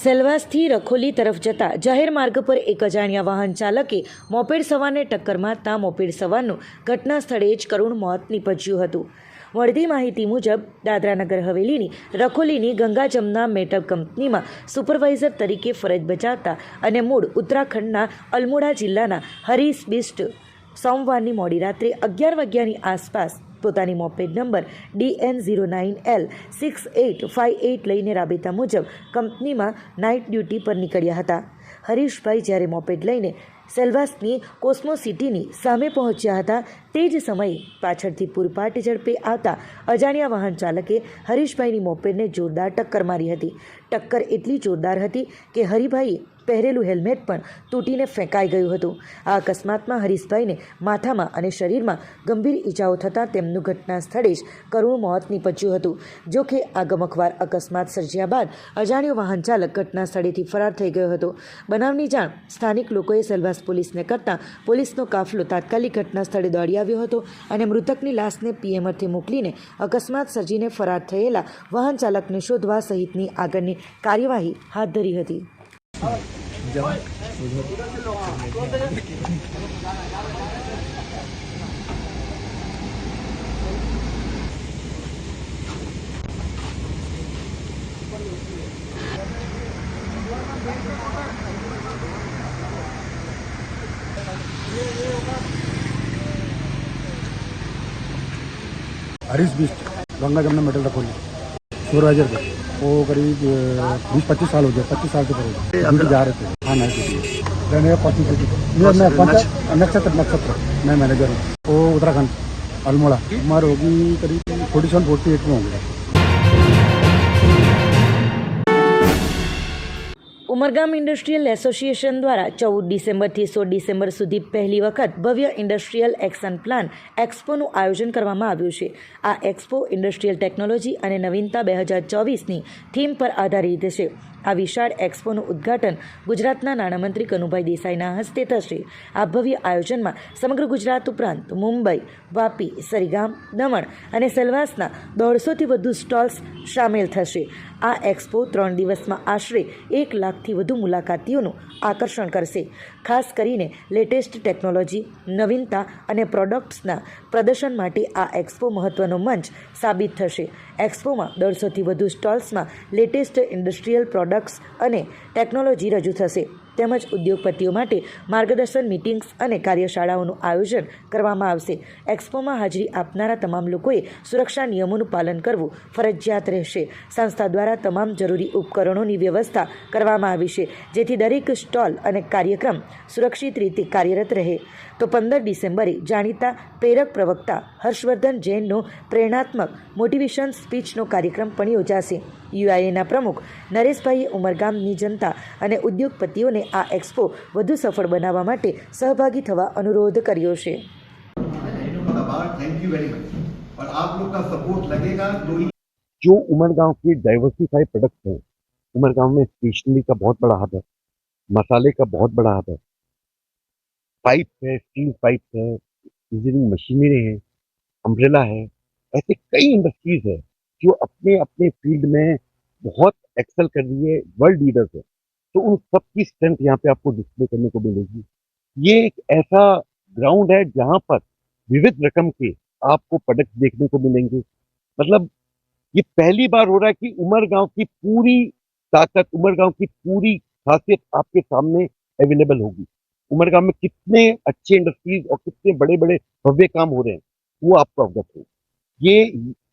સેલવાસથી રખોલી તરફ જતા જાહેર માર્ગ પર એક અજાણ્યા વાહન ચાલકે મોપેડ સવારને ટક્કર મારતા મોપેડ સવારનું ઘટના સ્થળે જ કરુણ મોત નીપજ્યું હતું. મળતી માહિતી મુજબ દાદરાનગર હવેલીની રખોલીની ગંગા જમના મેટઅપ કંપનીમાં સુપરવાઇઝર તરીકે ફરજ બજાવતા અને મૂળ ઉત્તરાખંડના અલમોડા જિલ્લાના હરીશ બિસ્ટ સોમવારની મોડી રાત્રે અગિયાર વાગ્યાની આસપાસ પોતાની moped number DN zero nine L six eight five eight લઈને રાબેતા મુજબ કંપનીમાં નાઇટ ડ્યુટી પર નીકળ્યા હતા. હરીશભાઈ જ્યારે મોપેડ લઈને સેલ્વાસની કોસ્મો સિટીની સામે પહોંચ્યા હતા, તે જ સમયે પાછળથી પૂરપાટ ઝડપે આવતા અજાણ્યા વાહન ચાલકે હરીશભાઈની મોપેડને જોરદાર ટક્કર મારી હતી. ટક્કર એટલી જોરદાર હતી કે હરિભાઈએ પહેરેલું હેલ્મેટ પણ તૂટીને ફેંકાઈ ગયું હતું. આ અકસ્માતમાં હરીશભાઈને માથામાં અને શરીરમાં ગંભીર ઈજાઓ થતાં તેમનું ઘટના સ્થળે જ કરુણ મોત નીપજ્યું હતું. જોકે આ ગમખવાર અકસ્માત સર્જ્યા બાદ અજાણ્યો વાહન ચાલક ઘટના સ્થળેથી ફરાર થઈ ગયો હતો. બનાવની જાણ સ્થાનિક લોકોએ સેલવાસ પોલીસને કરતાં પોલીસનો કાફલો તાત્કાલિક ઘટના સ્થળે દોડી આવ્યો હતો અને મૃતકની લાશને પીએમઆરથી મોકલીને અકસ્માત સર્જીને ફરાર થયેલા વાહન ચાલકને શોધવા સહિતની આગળની કાર્યવાહી હાથ ધરી હતી. हरीश बिस्ट गंगा जमुना मेडल रखोली सुपरवाइजर थे वो करीब बीस पच्चीस साल हो गया पच्चीस साल से ऊपर हो जा रहे थे। हाँ नाइट ड्यूटी रहने का पच्चीस मैं मैं पंचायत नक्षत्र नक्षत्र मैं मैनेजर हूँ वो उत्तराखंड अल्मोड़ा उम्र होगी करीब फोर्टी सेवन फोर्टी एट में हो गया ઉમરગામ ઇન્ડસ્ટ્રીયલ એસોસિએશન દ્વારા ચૌદ ડિસેમ્બરથી સોળ ડિસેમ્બર સુધી પહેલી વખત ભવ્ય ઇન્ડસ્ટ્રીયલ એક્શન પ્લાન એક્સપોનું આયોજન કરવામાં આવ્યું છે આ એક્સપો ઇન્ડસ્ટ્રીયલ ટેકનોલોજી અને નવીનતા બે હજાર ચોવીસની થીમ પર આધારિત છે આ વિશાળ એક્સપોનું ઉદ્ઘાટન ગુજરાતના નાણામંત્રી કનુભાઈ દેસાઈના હસ્તે થશે. આ ભવ્ય આયોજનમાં સમગ્ર ગુજરાત ઉપરાંત મુંબઈ, વાપી, સરીગામ, દમણ અને સેલવાસના દોઢસોથી વધુ સ્ટોલ્સ સામેલ થશે. આ એક્સપો ત્રણ દિવસમાં આશરે એક લાખથી વધુ મુલાકાતીઓનું આકર્ષણ કરશે. ખાસ કરીને લેટેસ્ટ ટેકનોલોજી, નવીનતા અને પ્રોડક્ટ્સના પ્રદર્શન માટે આ એક્સપો મહત્ત્વનો મંચ સાબિત થશે. એક્સપોમાં દોઢસોથી વધુ સ્ટોલ્સમાં લેટેસ્ટ ઇન્ડસ્ટ્રીયલ પ્રોડક્ટ્સ અને ટેકનોલોજી રજૂ થશે. તેમજ ઉદ્યોગપતિઓ માટે માર્ગદર્શન, મિટિંગ્સ અને કાર્યશાળાઓનું આયોજન કરવામાં આવશે. એક્સપોમાં હાજરી આપનારા તમામ લોકોએ સુરક્ષા નિયમોનું પાલન કરવું ફરજિયાત રહેશે. સંસ્થા દ્વારા તમામ જરૂરી ઉપકરણોની વ્યવસ્થા કરવામાં આવી છે, જેથી દરેક સ્ટોલ અને કાર્યક્રમ સુરક્ષિત રીતે કાર્યરત રહે. તો પંદર ડિસેમ્બરે જાણીતા પ્રેરક પ્રવક્તા હર્ષવર્ધન જૈનનો પ્રેરણાત્મક મોટિવેશન સ્પીચનો કાર્યક્રમ પણ યોજાશે. યુઆઈએના પ્રમુખ નરેશભાઈએ ઉમરગામની જનતા અને ઉદ્યોગપતિઓને આ એક્સપો વધુ સફળ બનાવવા માટે સહભાગી થવા અનુરોધ કર્યો છે आभार थैंक यू वेरी मच और आप लोग का सपोर्ट लगेगा तो ही जो उमरगांव के डाइवर्सिफाइड प्रोडक्ट्स हैं उमरगांव में स्टेशनरी का बहुत बड़ा हब है मसाले का बहुत बड़ा हब है पाइप है स्टील पाइप है इंजीनियरिंग मशीनरी है अम्ब्रेला है ऐसे कई इंडस्ट्रीज है जो अपने अपने फ़ील्ड में बहुत एक्सेल कर रही है वर्ल्ड लीडर्स है। तो उन सब की स्ट्रेंथ यहाँ पे आपको डिस्प्ले करने को मिलेगी। ये एक ऐसा ग्राउंड है जहाँ पर विविध रकम के आपको प्रोडक्ट देखने को मिलेंगे। मतलब ये पहली बार हो रहा है कि उमरगांव की पूरी ताकत उमरगांव की पूरी खासियत आपके सामने अवेलेबल होगी। उमरगांव में कितने अच्छे इंडस्ट्रीज़ और कितने बड़े बड़े भव्य काम हो रहे हैं, वो आपको अवगत हो ये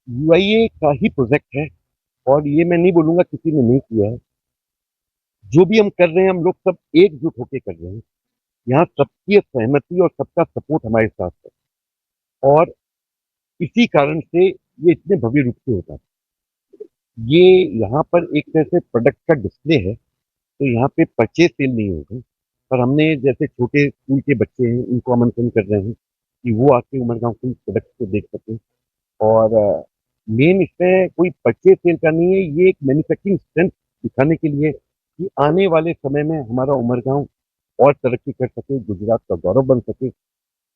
यूआईए का ही प्रोजेक्ट है और ये मैं नहीं बोलूँगा किसी ने नहीं किया है। जो भी हम कर रहे हैं, हम लोग सब एकजुट होकर कर रहे हैं। यहाँ सबकी सहमति और सबका सपोर्ट हमारे साथ है। और इसी कारण से ये इतने भव्य रूप से होता है। ये यहाँ पर एक तरह से प्रोडक्ट का डिस्प्ले है तो यहाँ पे परचेज सेल नहीं होगा। पर हमने जैसे छोटे स्कूल के बच्चे हैं, उनको आमंत्रण कर रहे हैं कि वो आके उमरगांव के प्रोडक्ट को देख सकें। और मेन इसमें कोई परचेज सेल का नहीं है, ये एक मैन्युफैक्चरिंग स्ट्रेंथ दिखाने के लिए कि आने वाले समय में हमारा उमरगांव और तरक्की कर सके, गुजरात का गौरव बन सके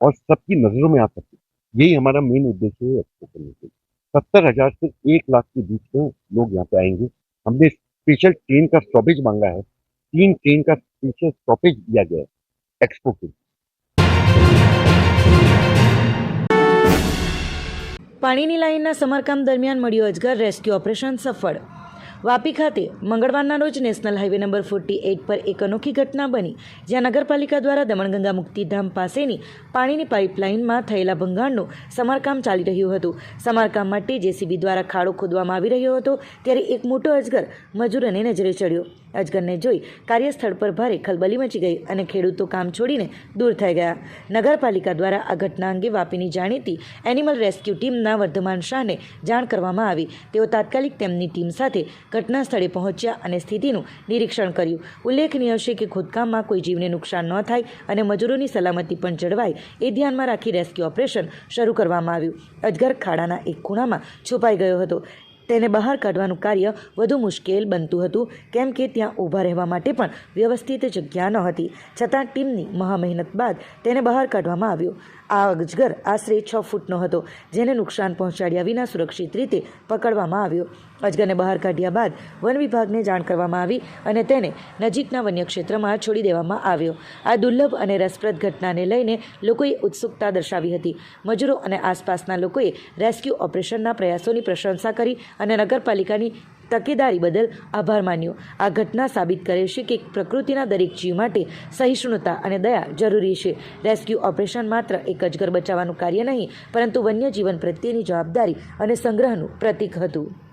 और सबकी नज़रों में आ सके। यही हमारा मेन उद्देश्य है एक्सपो करने के सत्तर हज़ार से एक लाख के बीच में लोग यहाँ पे आएँगे। हमने स्पेशल ट्रेन का स्टॉपेज मांगा है। तीन ट्रेन का स्पेशल स्टॉपेज दिया गया है। एक्सपो के लिए। પાણીની લાઇનના સમારકામ દરમિયાન મળ્યું અજગર. રેસ્ક્યુ ઓપરેશન સફળ. વાપી ખાતે મંગળવારના રોજ national highway number forty eight પર એક અનોખી ઘટના બની, જ્યાં નગરપાલિકા દ્વારા દમણગંગા મુક્તિધામ પાસેની પાણીની પાઇપલાઇનમાં થયેલા ભંગાણનું સમારકામ ચાલી રહ્યું હતું. સમારકામ માટે જેસીબી દ્વારા ખાડો ખોદવામાં આવી રહ્યો હતો, ત્યારે એક મોટો અજગર મજૂરોને નજરે ચડ્યો. અજગરને જોઈ કાર્યસ્થળ પર ભારે ખલબલી મચી ગઈ અને ખેડૂતો કામ છોડીને દૂર થઈ ગયા. નગરપાલિકા દ્વારા આ ઘટના અંગે વાપીની જાણીતી એનિમલ રેસ્ક્યુ ટીમના વર્ધમાન શાહને જાણ કરવામાં આવી. તેઓ તાત્કાલિક તેમની ટીમ સાથે ઘટના સ્થળે પહોંચ્યા અને સ્થિતિનું નિરીક્ષણ કર્યું. ઉલ્લેખનીય છે કે ખોદકામમાં કોઈ જીવને નુકસાન ન થાય અને મજૂરોની સલામતી પણ જળવાય એ ધ્યાનમાં રાખી રેસ્ક્યુ ઓપરેશન શરૂ કરવામાં આવ્યું. અજગર ખાડાના એક ખૂણામાં છુપાઈ ગયો હતો. તેને બહાર કાઢવાનું કાર્ય વધુ મુશ્કેલ બનતું હતું, કેમ કે ત્યાં ઊભા રહેવા માટે પણ વ્યવસ્થિત જગ્યા ન હતી. છતાં ટીમની મહામહેનત બાદ તેને બહાર કાઢવામાં આવ્યો. આ અજગર આશરે છ ફૂટનો હતો, જેને નુકસાન પહોંચાડ્યા વિના સુરક્ષિત રીતે પકડવામાં આવ્યો. અજગરને બહાર કાઢ્યા બાદ વન વિભાગને જાણ કરવામાં આવી અને તેને નજીકના વન્ય ક્ષેત્રમાં છોડી દેવામાં આવ્યો. આ દુર્લભ અને રસપ્રદ ઘટનાને લઈને લોકોએ ઉત્સુકતા દર્શાવી હતી. મજૂરો અને આસપાસના લોકોએ રેસ્ક્યુ ઓપરેશનના પ્રયાસોની પ્રશંસા કરી અને નગરપાલિકાની તકેદારી બદલ આભાર માન્યો. આ ઘટના સાબિત કરે છે કે પ્રકૃતિના દરેક જીવ માટે સહિષ્ણુતા અને દયા જરૂરી છે. રેસ્ક્યુ ઓપરેશન માત્ર એક અજગર બચાવવાનું કાર્ય નહીં, પરંતુ વન્યજીવન પ્રત્યેની જવાબદારી અને સંગ્રહનું પ્રતીક હતું.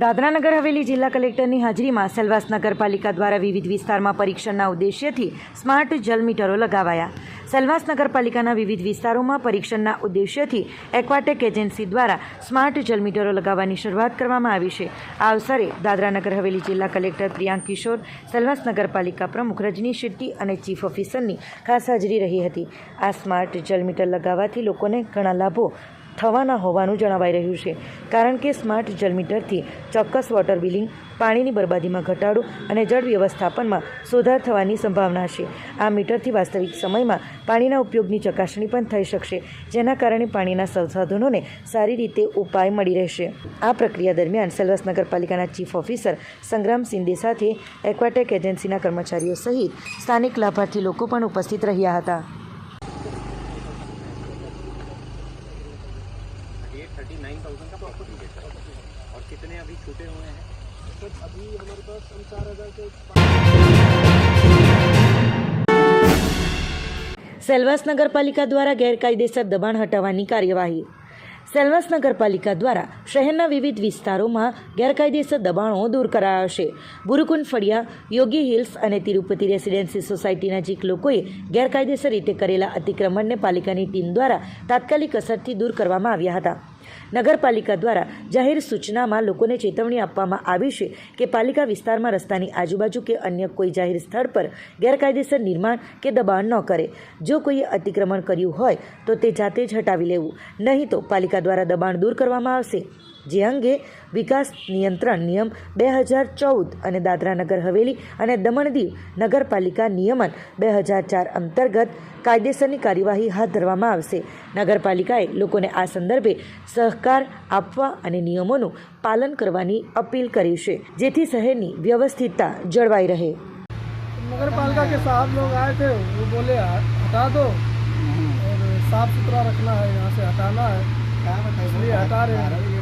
દાદરાનગર હવેલી જિલ્લા કલેક્ટરની હાજરીમાં સેલવાસ નગરપાલિકા દ્વારા વિવિધ વિસ્તારમાં પરીક્ષણના ઉદ્દેશ્યથી સ્માર્ટ જલ મીટરો લગાવાયા. સેલવાસ નગરપાલિકાના વિવિધ વિસ્તારોમાં પરીક્ષણના ઉદ્દેશ્યથી એક્વાટેક એજન્સી દ્વારા સ્માર્ટ જલ મીટરો લગાવવાની શરૂઆત કરવામાં આવી છે. આ અવસરે દાદરાનગર હવેલી જિલ્લા કલેક્ટર પ્રિયાંક કિશોર, સેલવાસ નગરપાલિકા પ્રમુખ રજની શેટ્ટી અને ચીફ ઓફિસરની ખાસ હાજરી રહી હતી. આ સ્માર્ટ જલ મીટર લગાવવાથી લોકોને ઘણા લાભો થવાના હોવાનું જણાવાઈ રહ્યું છે. કારણ કે સ્માર્ટ જલમીટરથી ચોક્કસ વોટર બિલિંગ, પાણીની બરબાદીમાં ઘટાડો અને જળ વ્યવસ્થાપનમાં સુધાર થવાની સંભાવના છે. આ મીટરથી વાસ્તવિક સમયમાં પાણીના ઉપયોગની ચકાસણી પણ થઈ શકશે, જેના કારણે પાણીના સંસાધનોને સારી રીતે ઉપાય મળી રહેશે. આ પ્રક્રિયા દરમિયાન સેલવાસ નગરપાલિકાના ચીફ ઓફિસર સંગ્રામ સિંદે સાથે એક્વાટેક એજન્સીના કર્મચારીઓ સહિત સ્થાનિક લાભાર્થી લોકો પણ ઉપસ્થિત રહ્યા હતા. સેલવાસ નગરપાલિકા દ્વારા ગેરકાયદેસર દબાણ હટાવવાની કાર્યવાહી. સેલવાસ નગરપાલિકા દ્વારા શહેરના વિવિધ વિસ્તારોમાં ગેરકાયદેસર દબાણો દૂર કરાયા છે. ગુરુકુંડ ફળિયા, યોગી હિલ્સ અને તિરુપતિ રેસિડેન્સી સોસાયટી નજીક લોકોએ ગેરકાયદેસર રીતે કરેલા અતિક્રમણને પાલિકાની ટીમ દ્વારા તાત્કાલિક અસરથી દૂર કરવામાં આવ્યા હતા. નગરપાલિકા દ્વારા જાહેર સૂચનામાં લોકોને ચેતવણી આપવામાં આવી છે કે પાલિકા વિસ્તારમાં રસ્તાની આજુબાજુ કે અન્ય કોઈ જાહેર સ્થળ પર ગેરકાયદેસર નિર્માણ કે દબાણ ન કરે. જો કોઈએ અતિક્રમણ કર્યું હોય તો તે જાતે જ હટાવી લેવું. નહીં તો પાલિકા દ્વારા દબાણ દૂર કરવામાં આવશે. જે અંગે વિકાસ નિયંત્રણ નિયમ બે હજાર ચૌદ અને દાદરાનગર હવેલી અને દમણ દીવ નગરપાલિકા નિયમન બે હજાર ચાર અંતર્ગત કાયદેસરની કાર્યવાહી હાથ ધરવામાં આવશે નગરપાલિકાએ લોકોને આ સંદર્ભે સહકાર આપવા અને નિયમોનું પાલન કરવાની અપીલ કરી છે જેથી શહેરની વ્યવસ્થિતતા જળવાઈ રહે नगर पालिका के साहब लोग आए थे वो बोले हटा दो और साफ सुथरा रखना है यहाँ से हटाना है इसलिए हटा रहे हैं